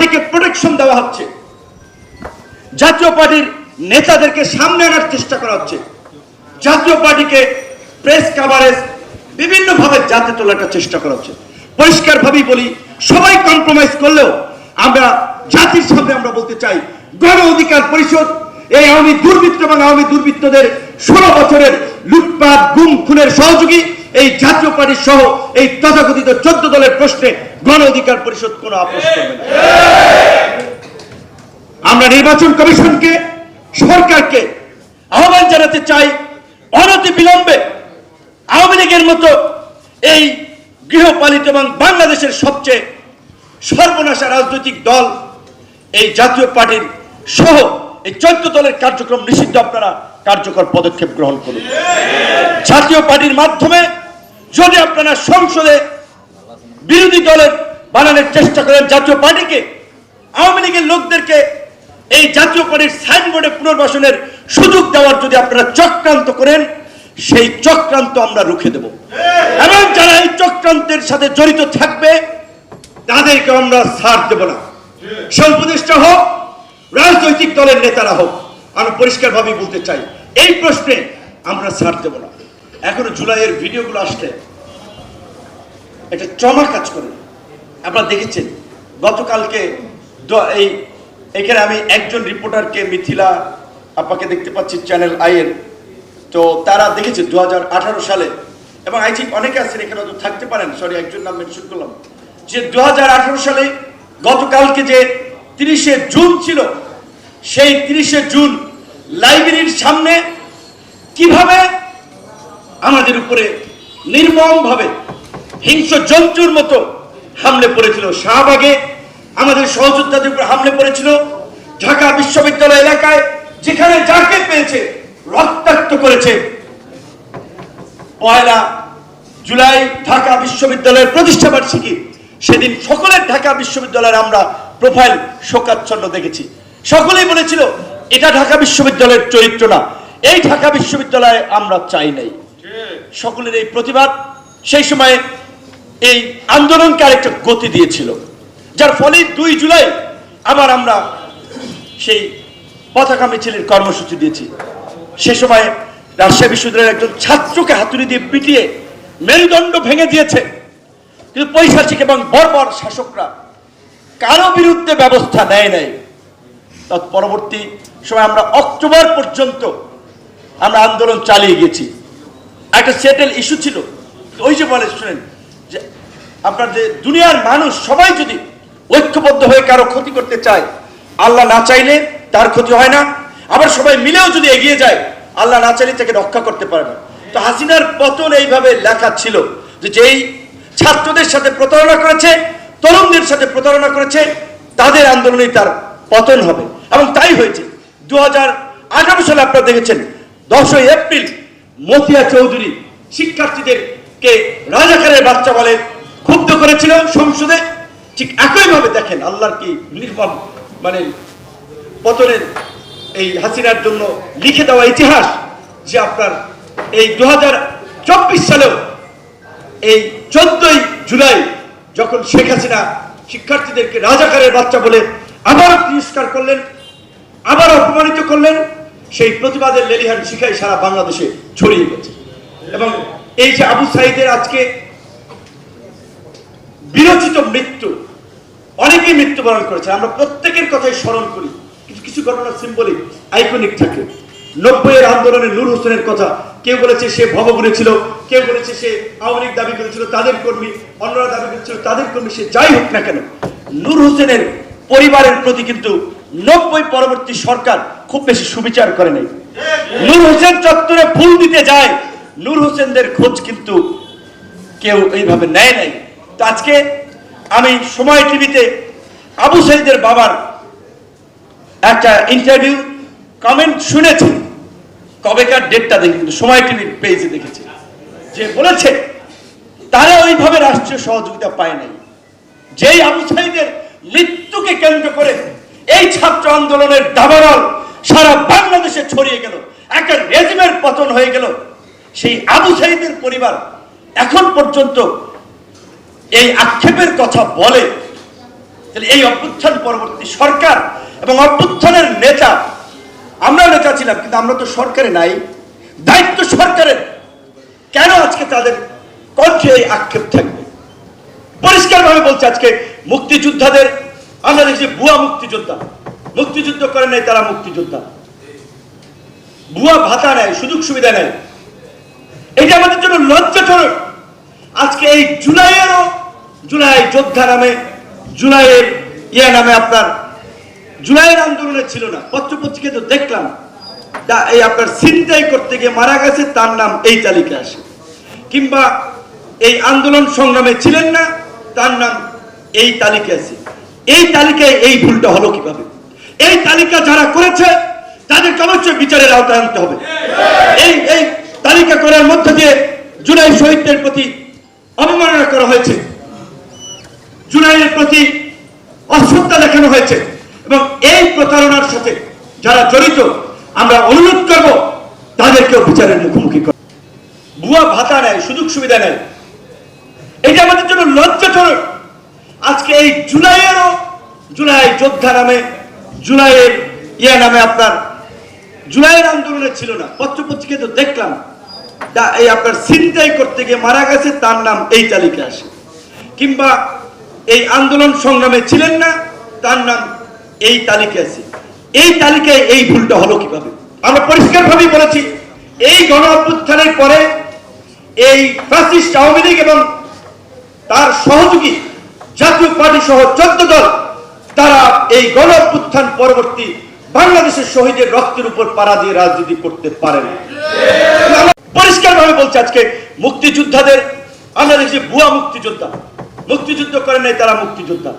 পার্টিকে প্রোটেকশন দেওয়া হচ্ছে। জাতীয় পার্টির নেতাদেরকে সামনে আনার চেষ্টা করা হচ্ছে। জাতীয় পার্টিকে প্রেস কাভারেজ বিভিন্নভাবে জাতে তোলার চেষ্টা করা হচ্ছে। পরিষ্কারভাবেই বলি, সবাই কম্প্রোমাইজ করলেও আমরা জাতির সামনে আমরা বলতে চাই, গণ অধিকার পরিষদ, এই আওয়ামী দুর্বৃত্ত এবং আওয়ামী দুর্বৃত্তদের ষোলো বছরের লুটপাট, গুম, খুনের সহযোগী এই জাতীয় পার্টি সহ এই তথাকথিত চোদ্দ দলের প্রশ্নে গণ অধিকার পরিষদ কোনো আপোষ করবে না। আমরা নির্বাচন কমিশনকে সরকারকে আহ্বান জানাতে চাই অনতি বিলম্বে আওয়ামী লীগের মতো এই গৃহপালিত এবং বাংলাদেশের সবচেয়ে সর্বনাশা রাজনৈতিক দল এই জাতীয় পার্টির সহ এই চোদ্দ দলের কার্যক্রম নিষিদ্ধ আপনারা কার্যকর পদক্ষেপ গ্রহণ করুন। জাতীয় পার্টির মাধ্যমে যদি আপনারা সংসদে বিরোধী দলের বানানোর চেষ্টা করেন জাতীয় পার্টিকে, আওয়ামী লীগের লোকদেরকে এই জাতীয় পার্টির সাইনবোর্ডে পুনর্বাসনের সুযোগ দেওয়ার যদি আপনারা চক্রান্ত করেন, সেই চক্রান্ত আমরা রুখে দেব। এবং যারা এই চক্রান্তের সাথে জড়িত থাকবে, তাদেরকে আমরা ছাড় দেব না। সে উপদেষ্টা হোক, রাজনৈতিক দলের নেতারা হোক, আমি পরিষ্কারভাবে বলতে চাই, এই প্রশ্নে আমরা ছাড় দেব না। এখনও জুলাইয়ের ভিডিওগুলো আসলে একটা ট্রমা কাজ করে। আপনারা দেখেছেন, গতকালকে এই এখানে আমি একজন রিপোর্টারকে মিথিলা আপাকে দেখতে পাচ্ছি চ্যানেল আইয়ের তো তারা দেখেছে দুহাজার আঠারো সালে। এবং আই থিঙ্ক অনেকে আছেন এখানে তো থাকতে পারেন। সরি একজন নাম মেনশন করলাম। যে দু হাজার আঠারো সালে গতকালকে যে তিরিশে জুন ছিল, সেই তিরিশে জুন লাইব্রেরির সামনে কীভাবে আমাদের উপরে নির্মমভাবে হিংস্র জন্তুর মতো হামলে পড়েছিল শাহবাগে, আমাদের সহযোদ্ধাদের উপর হামলে পড়েছিল ঢাকা বিশ্ববিদ্যালয় এলাকায়, যেখানে যাকে পেয়েছে রক্তাক্ত করেছে। পয়লা জুলাই ঢাকা বিশ্ববিদ্যালয়ের প্রতিষ্ঠা বার্ষিকী, সেদিন সকলের ঢাকা বিশ্ববিদ্যালয়ের আমরা প্রোফাইল শোকাচ্ছন্ন দেখেছি। সকলেই বলেছিল, এটা ঢাকা বিশ্ববিদ্যালয়ের চরিত্র না। এই ঢাকা বিশ্ববিদ্যালয়ে আমরা চাই নাই। সকলের এই প্রতিবাদ। সেই সময়ে এই আন্দোলনকে আরেকটা গতি দিয়েছিল। যার ফলে দুই জুলাই আবার আমরা সেই পতাকা মিছিলের কর্মসূচি দিয়েছি। সে সময় রাজশাহী বিশ্ববিদ্যালয়ের একজন ছাত্রকে হাতুড়ি দিয়ে পিটিয়ে মেরুদণ্ড ভেঙে দিয়েছে। কিন্তু পৈশাচিক এবং বর্বর শাসকরা কারও বিরুদ্ধে ব্যবস্থা নেয় নাই। তৎ পরবর্তী সময় আমরা অক্টোবর পর্যন্ত আমরা আন্দোলন চালিয়ে গেছি একটা সেটেল ইস্যু ছিল। ওই যে বলে, শুনেন, যে আপনার যে দুনিয়ার মানুষ, সবাই যদি ঐক্যবদ্ধ হয়ে কারও ক্ষতি করতে চায়, আল্লাহ না চাইলে তার ক্ষতি হয় না। আবার সবাই মিলেও যদি এগিয়ে যায়, আল্লাহ না চাইলে তাকে রক্ষা করতে পারে না। তো হাসিনার পতন এইভাবে লেখা ছিল যে যেই ছাত্রদের সাথে প্রতারণা করেছে, তরুণদের সাথে প্রতারণা করেছে, তাদের আন্দোলনেই তার পতন হবে। এবং তাই হয়েছে। দু হাজার আঠারো সালে আপনারা দেখেছেন, দশই এপ্রিল মতিয়া চৌধুরী শিক্ষার্থীদেরকে রাজাকারের বাচ্চা বলে ক্ষুব্ধ করেছিল সংসদে। ঠিক একইভাবে দেখেন আল্লাহর কি নির্মম মানে পতনের এই হাসিনার জন্য লিখে দেওয়া ইতিহাস যে আপনার এই দু সালেও এই চোদ্দই জুলাই যখন শেখ হাসিনা শিক্ষার্থীদেরকে রাজাকারের বাচ্চা বলে আবারও তিরস্কার করলেন, আবার অপমানিত করলেন সেই প্রতিবাদের লেলিহান শিখাই সারা বাংলাদেশে ছড়িয়ে গেছে। এবং এই যে আবু সাইদের আজকে বিরচিত মৃত্যু, অনেকেই মৃত্যুবরণ করেছে আমরা প্রত্যেকের কথাই স্মরণ করি কিছু কিছু ঘটনা সিম্বলিক আইকনিক থাকে। নব্বইয়ের আন্দোলনে নূর হোসেনের কথা কেউ বলেছে সে ভবগুনে ছিল, কেউ বলেছে সে আওয়ামী লীগ দাবি করেছিল, তাদের কর্মী, অন্যরা দাবি করেছিল, তাদের কর্মী, সে যাই হোক না কেন, নূর হোসেনের পরিবারের প্রতি কিন্তু নব্বই পরবর্তী সরকার খুব বেশি সুবিচার করে নাই। নূর হোসেন চত্বরে ফুল দিতে যায়, নূর হোসেনদের খোঁজ কিন্তু কেউ এইভাবে নেয় নাই। তো আজকে আমি সময় টিভিতে আবু সাইদের বাবার একটা ইন্টারভিউ কমেন্ট শুনেছি। কবেকার ডেটটা দেখি, কিন্তু সময় টিভির পেজে দেখেছি। যে বলেছে, তারা ওইভাবে রাষ্ট্রীয় সহযোগিতা পায় নাই। যেই আবু সাইদের মৃত্যুকে কেন্দ্র করে এই ছাত্র আন্দোলনের দাবানল সারা বাংলাদেশে ছড়িয়ে গেল। একটা রেজিমের পতন হয়ে গেল। সেই আবু সাইদের পরিবার এখন পর্যন্ত এই আক্ষেপের কথা বলে। তাহলে এই অভ্যুত্থান পরবর্তী সরকার এবং অভ্যুত্থানের নেতা আমরা নেতা ছিলাম, কিন্তু আমরা তো সরকারে নাই। দায়িত্ব সরকারের। কেন আজকে তাদের কণ্ঠে এই আক্ষেপ থাকবে? পরিষ্কারভাবে বলছে আজকে মুক্তিযোদ্ধাদের আমরা দেখছি ভুয়া মুক্তিযোদ্ধা মুক্তিযুদ্ধ করে নাই তারা মুক্তিযোদ্ধা। ভুয়া ভাতা নেয়, সুযোগ সুবিধা নেয়। এটা আমাদের জন্য লজ্জাজনক। আজকে এই জুলাইয়েরও, জুলাই যোদ্ধা নামে, জুলাইয়ের ইয়ে নামে আপনার, জুলাইয়ের আন্দোলনে ছিল না। পত্রপত্রিকা তো দেখলাম। এই আপনার ছিনতাই করতে গিয়ে মারা গেছে, তার নাম এই তালিকায় আসে। কিংবা এই আন্দোলন সংগ্রামে ছিলেন না, তার নাম এই তালিকায় আছে। এই তালিকায় এই ভুলটা হলো কীভাবে? এই তালিকা যারা করেছে, তাদেরকে অবশ্যই বিচারের আওতায় আনতে হবে। এই এই তালিকা করার মধ্য দিয়ে জুলাই শহীদদের প্রতি অবমাননা করা হয়েছে। জুলাইয়ের প্রতি অশ্রদ্ধা দেখানো হয়েছে। এবং এই প্রতারণার সাথে যারা জড়িত, আমরা অনুরোধ করব, তাদেরকেও বিচারের মুখোমুখি কর। ভুয়া ভাতা নেয়, সুযোগ সুবিধা নেয়। এটা আমাদের জন্য লজ্জাজনক আজকে এই জুলাইয়েরও জুলাই যোদ্ধা নামে জুলাইয়ের ইয়ে নামে আপনার, জুলাইয়ের আন্দোলনে ছিল না পত্রপত্রিকা তো দেখলাম এই আপনার ছিনতাই করতে গিয়ে মারা গেছে, তার নাম এই তালিকা আসে। কিংবা এই আন্দোলন সংগ্রামে ছিলেন না, তার নাম এই তালিকা আছে। এই তালিকায় এই ভুলটা হলো কীভাবে? আমরা পরিষ্কারভাবেই বলেছি, এই গণ অভ্যুত্থানের পরে এই ফ্যাসিস্ট আওয়ামী লীগ এবং তার সহযোগী জাতীয় পার্টি সহ চোদ্দ দল তারা এই গণ উত্থান পরবর্তী বাংলাদেশের শহীদের রক্তের উপর পাড়া দিয়ে রাজনীতি করতে পারে না। পরিষ্কার ভাবে বলছে আজকে, মুক্তিযোদ্ধাদের আমরা দেখছি ভুয়া মুক্তিযোদ্ধা, মুক্তিযুদ্ধ করে নাই তারা মুক্তিযোদ্ধা।